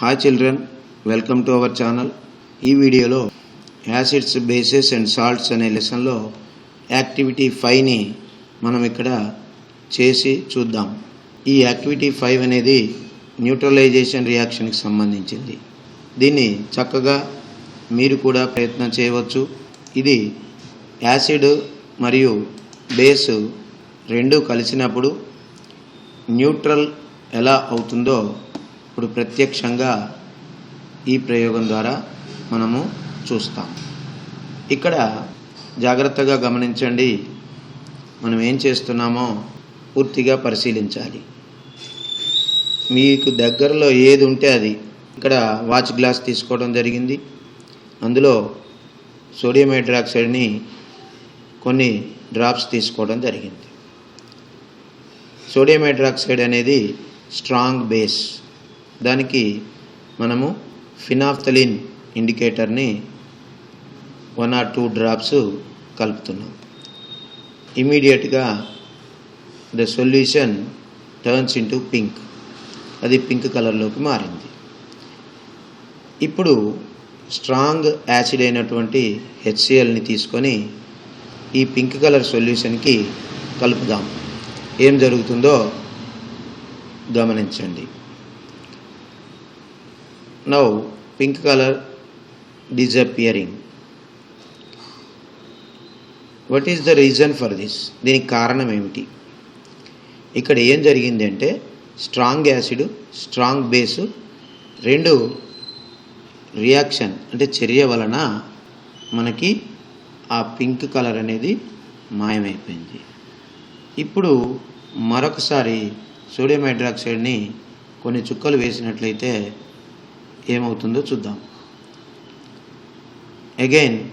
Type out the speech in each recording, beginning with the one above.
Hi children welcome to our channel ఈ వీడియోలో acids bases and salts అనే లెసన్లో యాక్టివిటీ ఫైవ్ని మనం ఇక్కడ చేసి చూద్దాం. ఈ యాక్టివిటీ ఫైవ్ అనేది న్యూట్రలైజేషన్ రియాక్షన్కి సంబంధించింది. దీన్ని చక్కగా మీరు కూడా ప్రయత్నం చేయవచ్చు. ఇది యాసిడ్ మరియు బేస్ రెండు కలిసినప్పుడు న్యూట్రల్ ఎలా అవుతుందో ఇప్పుడు ప్రత్యక్షంగా ఈ ప్రయోగం ద్వారా మనము చూస్తాం. ఇక్కడ జాగ్రత్తగా గమనించండి మనం ఏం చేస్తున్నామో పూర్తిగా పరిశీలించాలి. మీకు దగ్గరలో ఏది ఉంటే అది. ఇక్కడ వాచ్ గ్లాస్ తీసుకోవడం జరిగింది. అందులో సోడియం హైడ్రాక్సైడ్ని కొన్ని డ్రాప్స్ తీసుకోవడం జరిగింది. సోడియం హైడ్రాక్సైడ్ అనేది స్ట్రాంగ్ బేస్. దానికి మనము ఫినాఫ్థలిన్ ఇండికేటర్ని వన్ ఆర్ టూ డ్రాప్స్ కలుపుతున్నాం. ఇమీడియట్గా the solution turns into pink. అది పింక్ కలర్లోకి మారింది. ఇప్పుడు స్ట్రాంగ్ యాసిడ్ అయినటువంటి హెచ్సిఎల్ని తీసుకొని ఈ పింక్ కలర్ సొల్యూషన్కి కలుపుదాం. ఏం జరుగుతుందో గమనించండి. Now pink colour disappearing what is the reason for this దీనికి కారణం ఏమిటి? ఇక్కడ ఏం జరిగింది అంటే స్ట్రాంగ్ యాసిడ్ స్ట్రాంగ్ బేసు రెండు రియాక్షన్ అంటే చర్య వలన మనకి ఆ పింక్ కలర్ అనేది మాయమైపోయింది. ఇప్పుడు మరొకసారి సోడియం హైడ్రాక్సైడ్ని కొన్ని చుక్కలు వేసినట్లయితే ఏమవుతుందో చూద్దాం. Again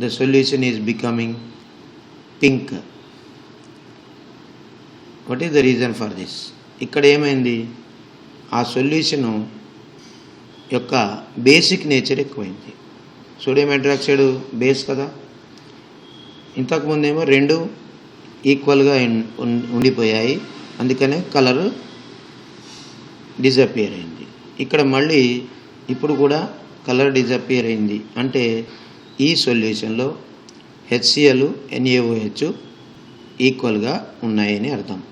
the solution is becoming pink what is the reason for this ఇక్కడ ఏమైంది? ఆ సొల్యూషను యొక్క బేసిక్ నేచర్ ఎక్కువైంది. సోడియం హైడ్రాక్సైడ్ బేస్ కదా? ఇంతకుముందేమో రెండు ఈక్వల్గా ఉండిపోయాయి. అందుకనే కలర్ డిజపియర్ అయింది. ఇక్కడ మళ్ళీ ఇప్పుడు కూడా కలర్ డిజపియర్ అయింది. అంటే ఈ సొల్యూషన్లో హెచ్సిఎల్ ఎన్ఏఓహెచ్ ఈక్వల్గా ఉన్నాయని అర్థం.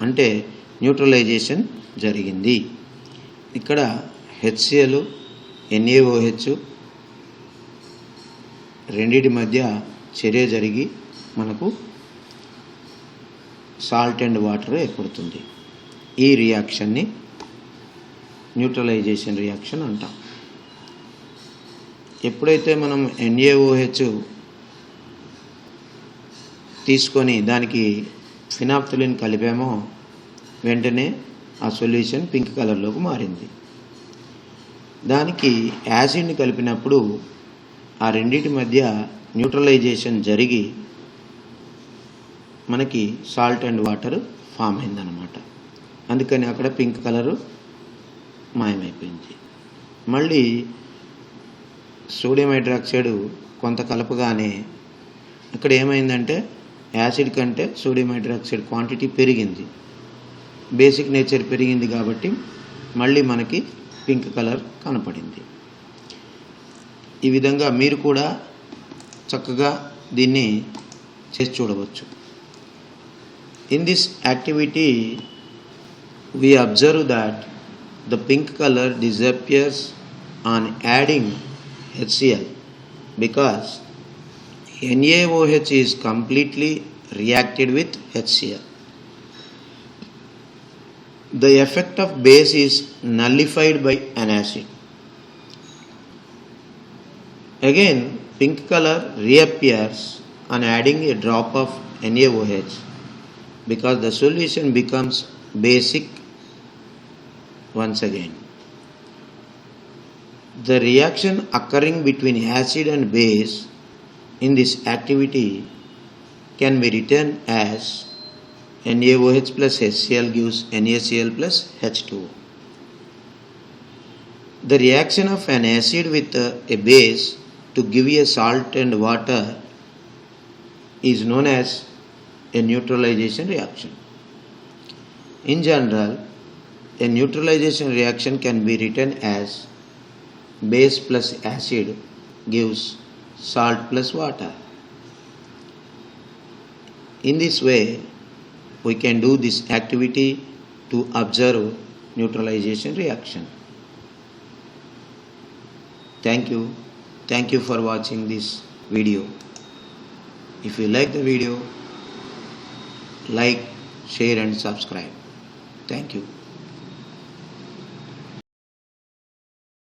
అంటే న్యూట్రలైజేషన్ జరిగింది. ఇక్కడ హెచ్సిఎల్ ఎన్ఏఓహెచ్ రెండిటి మధ్య చర్య జరిగి మనకు సాల్ట్ అండ్ వాటర్ ఏర్పడుతుంది. ఈ రియాక్షన్ని న్యూట్రలైజేషన్ రియాక్షన్ అంటాం. ఎప్పుడైతే మనం ఎన్ఏఓహెచ్ తీసుకొని దానికి ఫినాప్తులిన్ కలిపామో వెంటనే ఆ సొల్యూషన్ పింక్ కలర్లోకి మారింది. దానికి యాసిడ్ని కలిపినప్పుడు ఆ రెండింటి మధ్య న్యూట్రలైజేషన్ జరిగి మనకి సాల్ట్ అండ్ వాటర్ ఫామ్ అయిందనమాట అందుకని అక్కడ పింక్ కలరు మాయమైపోయింది. మళ్ళీ సోడియం హైడ్రాక్సైడ్ కొంత కలపగానే ఇక్కడ ఏమైందంటే యాసిడ్ కంటే సోడియం హైడ్రాక్సైడ్ క్వాంటిటీ పెరిగింది. బేసిక్ నేచర్ పెరిగింది కాబట్టి మళ్ళీ మనకి పింక్ కలర్ కనపడింది. ఈ విధంగా మీరు కూడా చక్కగా దీన్ని చేసి చూడవచ్చు. In this activity we observe that the pink color disappears on adding HCl because NaOH is completely reacted with HCl. The effect of base is nullified by an acid. Again, pink color reappears on adding a drop of NaOH because the solution becomes basic once again. The reaction occurring between acid and base in this activity can be written as NaOH plus HCl gives NaCl plus H2O. The reaction of an acid with a, a base to give a salt and water is known as a neutralization reaction. In general, A neutralization reaction can be written as base plus acid gives salt plus water. In this way, we can do this activity to observe neutralization reaction. Thank you. Thank you for watching this video. If you like the video, like, share and subscribe. Thank you.